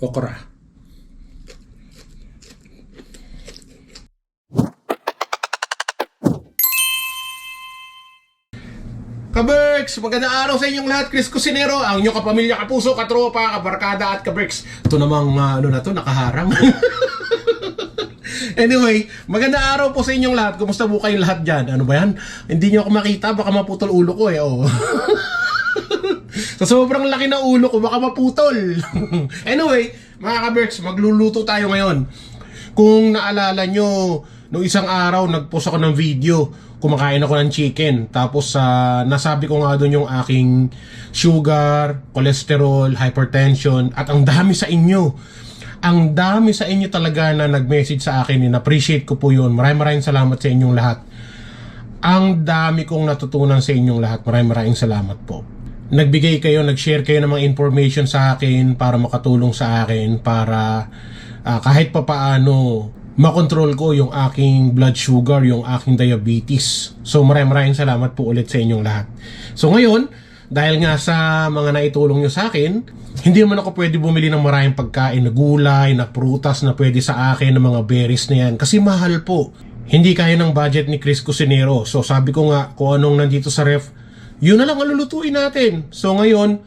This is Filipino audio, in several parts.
okra. Kaberks! Magandang araw sa inyong lahat. Chris Cusinero, ang inyong kapamilya, kapuso, katropa, kabarkada at kaberks. Ito namang ah, ano na to, nakaharang. anyway, magandang araw po sa inyong lahat. Kumusta po kayong lahat dyan? Ano ba yan? Hindi nyo ako makita, baka maputol ulo ko eh. Oh. Sa sobrang laki na ulo ko, baka maputol. anyway, mga kaberks, magluluto tayo ngayon. Kung naalala nyo, nung isang araw, nagpost ako ng video. Kumakain ako ng chicken. Tapos, sa nasabi ko nga doon yung aking sugar, cholesterol, hypertension, at ang dami sa inyo. Ang dami sa inyo talaga na nag-message sa akin. In-appreciate ko po yun. Maraming maraming salamat sa inyong lahat. Ang dami kong natutunan sa inyong lahat. Maraming maraming salamat po. Nagbigay kayo, nag-share kayo ng mga information sa akin para makatulong sa akin para ah, kahit papaano makontrol ko yung aking blood sugar, yung aking diabetes. So maraming maraming salamat po ulit sa inyong lahat. So ngayon, dahil nga sa mga naitulong nyo sa akin, hindi naman ako pwede bumili ng maraming pagkain na gulay, na prutas na pwede sa akin, ng mga berries na yan. Kasi mahal po. Hindi kaya ng budget ni Chris Cusinero. So sabi ko nga, kung anong nandito sa ref, yun na lang ang lulutuin natin. So ngayon,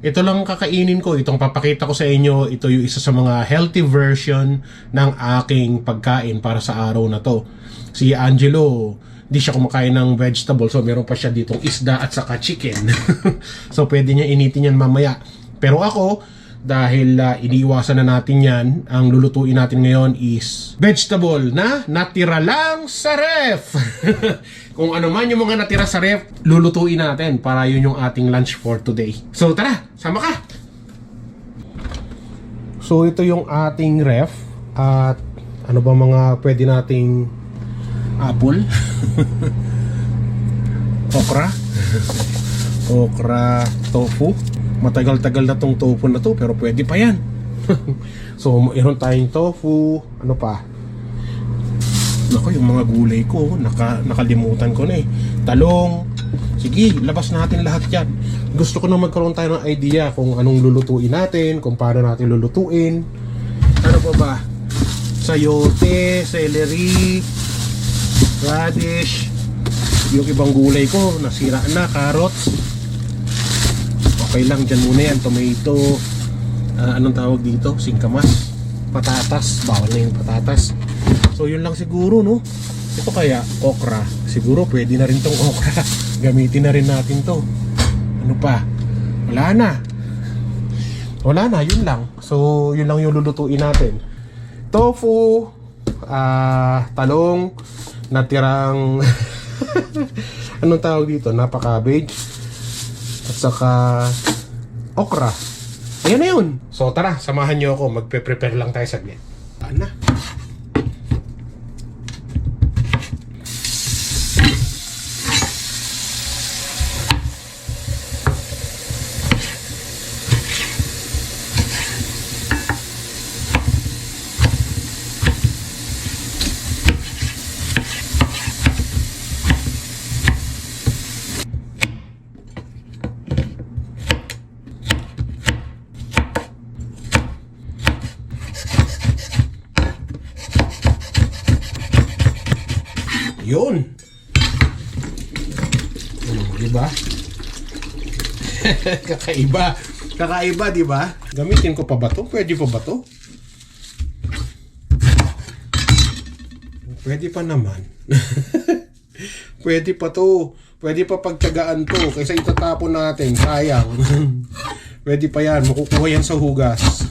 ito lang ang kakainin ko, itong papakita ko sa inyo, ito yung isa sa mga healthy version ng aking pagkain para sa araw na to. Si Angelo, di siya kumakain ng vegetable, so meron pa siya ditong isda at saka chicken. so pwede niya initin yan mamaya. Pero ako, dahil uh, iniiwasan na natin yan, ang lulutuin natin ngayon is vegetable na natira lang sa ref. Kung ano man yung mga natira sa ref, lulutuin natin para yun yung ating lunch for today. So tara, sama ka! So ito yung ating ref at ano ba mga pwede nating apple? Okra? Okra tofu? Matagal-tagal na tong tofu na to pero pwede pa yan. so mayroon tayong tofu, ano pa? Nako, yung mga gulay ko, naka, nakalimutan ko na eh. Talong. Sige, labas natin lahat yan. Gusto ko na magkaroon tayo ng idea kung anong lulutuin natin, kung paano natin lulutuin. Ano pa ba? Sayote, celery, radish, yung ibang gulay ko, nasira na, carrots. Okay lang, dyan muna yan. Tomato, ah, anong tawag dito? Singkamas, patatas, bawal na yung patatas. So yun lang siguro no. Ito kaya okra. Siguro pwede na rin tong okra. Gamitin na rin natin to. Ano pa? Wala na. Wala na, yun lang. So yun lang yung lulutuin natin. Tofu, ah, talong, natirang anong tawag dito? Napaka-cabbage at saka okra. Ayan na yun. So tara, samahan nyo ako. Magpe-prepare lang tayo saglit. Ano? Yun. Hmm, di ba? Kakaiba. Kakaiba, di ba? Gamitin ko pa ba to? Pwede pa ba to? Pwede pa naman. Pwede pa to. Pwede pa pagtyagaan to. Kaysa itatapon natin. Sayang. Pwede pa yan. Makukuha yan sa hugas.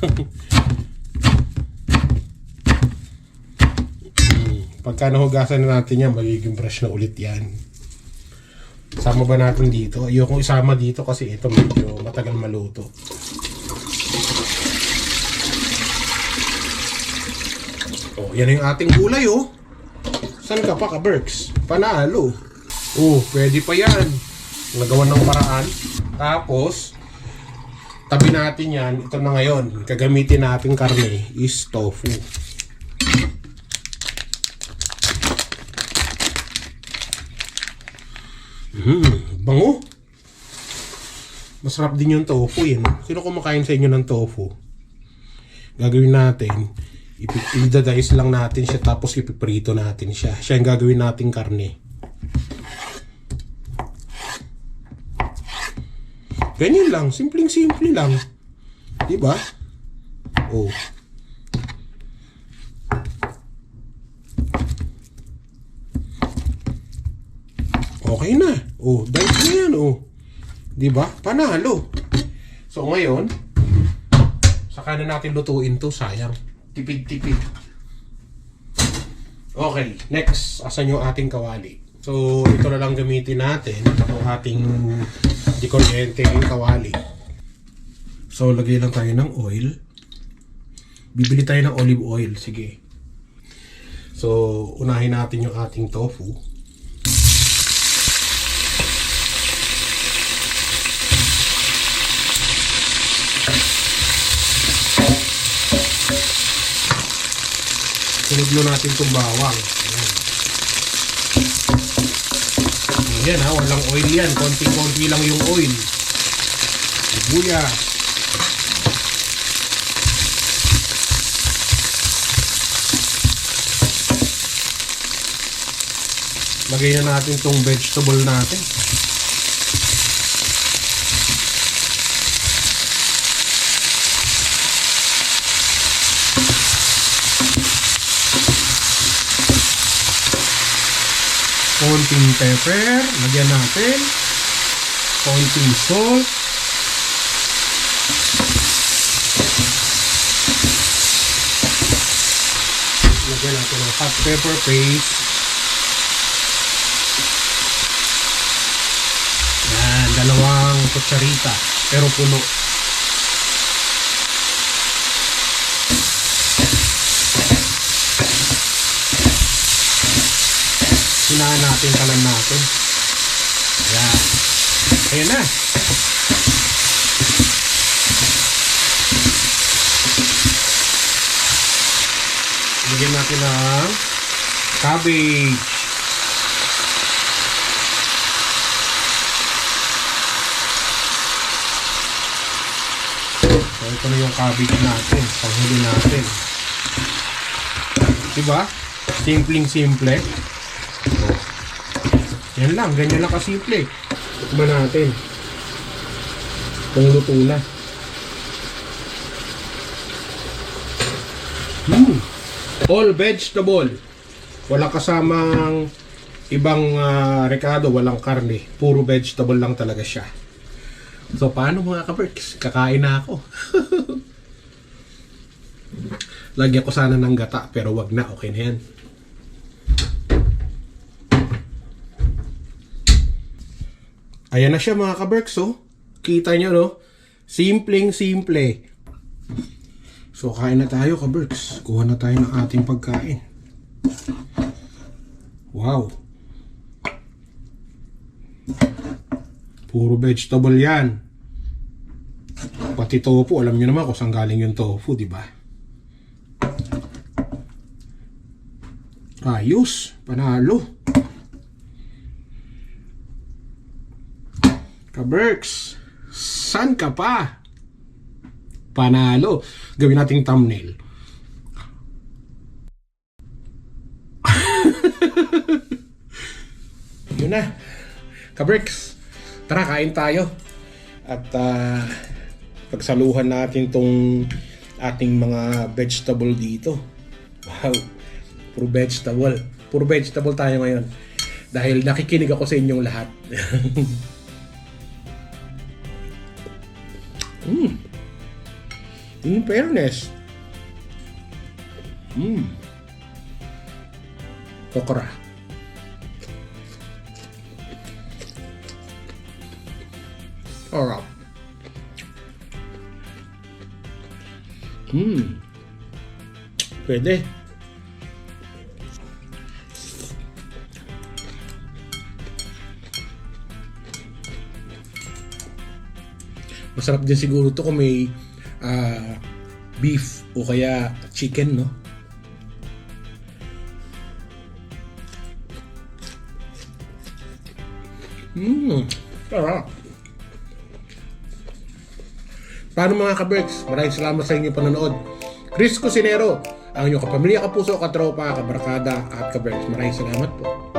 Pagka nahugasan na natin yan, magiging brush na ulit yan. Sama ba natin dito? Ayokong isama dito kasi ito medyo matagal maluto. Oh, yan yung ating gulay oh. San ka pa ka, Berks? Panalo. Oh, pwede pa yan. Nagawa ng paraan. Tapos, tabi natin yan. Ito na ngayon. Gagamitin natin karne is tofu. Hmm, bango. Masarap din yung tofu yan. Sino kumakain sa inyo ng tofu? gagawin natin, ipi- idadice lang natin siya tapos ipiprito natin siya. Siya yung gagawin nating karne. Ganyan lang, simpleng-simple lang. Di ba? Oh. Okay na. Oh, dice na yan, oh. Di ba? Panalo. So ngayon, saka na natin lutuin to, sayang. Tipid-tipid. Okay, next, asan yung ating kawali? So, ito na lang gamitin natin, yung ating di kuryente yung kawali. So, lagay lang tayo ng oil. Bibili tayo ng olive oil, sige. So, unahin natin yung ating tofu. Siniglo natin itong bawang. Ayan. Ayan ha, walang oil yan. Konting-konti lang yung oil. Sibuyas. Lagay na natin itong vegetable natin. Konting pepper, lagyan natin. Konting salt. Lagyan natin ng hot pepper paste. Yan, dalawang kutsarita. Pero puno. Natin kalan natin. Ayan. Ayan na. Bigyan natin ng cabbage. So, ito na yung cabbage natin. Panghuli natin. Diba? Simpleng simple. Yan lang, ganyan lang kasimple. Tikman natin. Kung luto na. Hmm. All vegetable. Walang kasamang ibang ah, rekado, walang karne. Puro vegetable lang talaga siya. So, paano mga kaperks? Kakain na ako. Lagyan ko sana ng gata, pero wag na. Okay na yan. Ayan na siya mga kaberks, oh. Kita nyo, no? Simpleng simple. So, kain na tayo, kaberks. Kuha na tayo ng ating pagkain. Wow. Puro vegetable yan. Pati tofu, alam nyo naman kung saan galing yung tofu, di ba? Ayos, panalo. Kaberks, san ka pa? Panalo. Gawin nating thumbnail. Yun na. Kaberks, tara kain tayo. At ah, pagsaluhan natin tong ating mga vegetable dito. Wow. Puro vegetable. Puro vegetable tayo ngayon. Dahil nakikinig ako sa inyong lahat. Mm. In fairness. Mm. Okra. Alright. Hmm. Pwede. Masarap din siguro to kung may ah, beef o kaya chicken, no? Mmm, sarap. Paano mga ka-Berks? Maraming salamat sa inyong panonood. Chris Cusinero, ang inyong kapamilya, kapuso, katropa, kabarkada at kaberks. Maraming salamat po.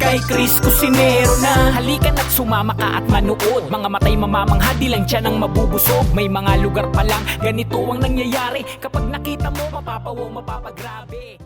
Kay Chris Cusinero na. Halika na't sumama ka at manood. Mga matay mamamangha di lang dyan ang mabubusog. May mga lugar pa lang. Ganito ang nangyayari. Kapag nakita mo mapapawaw mapapagrabe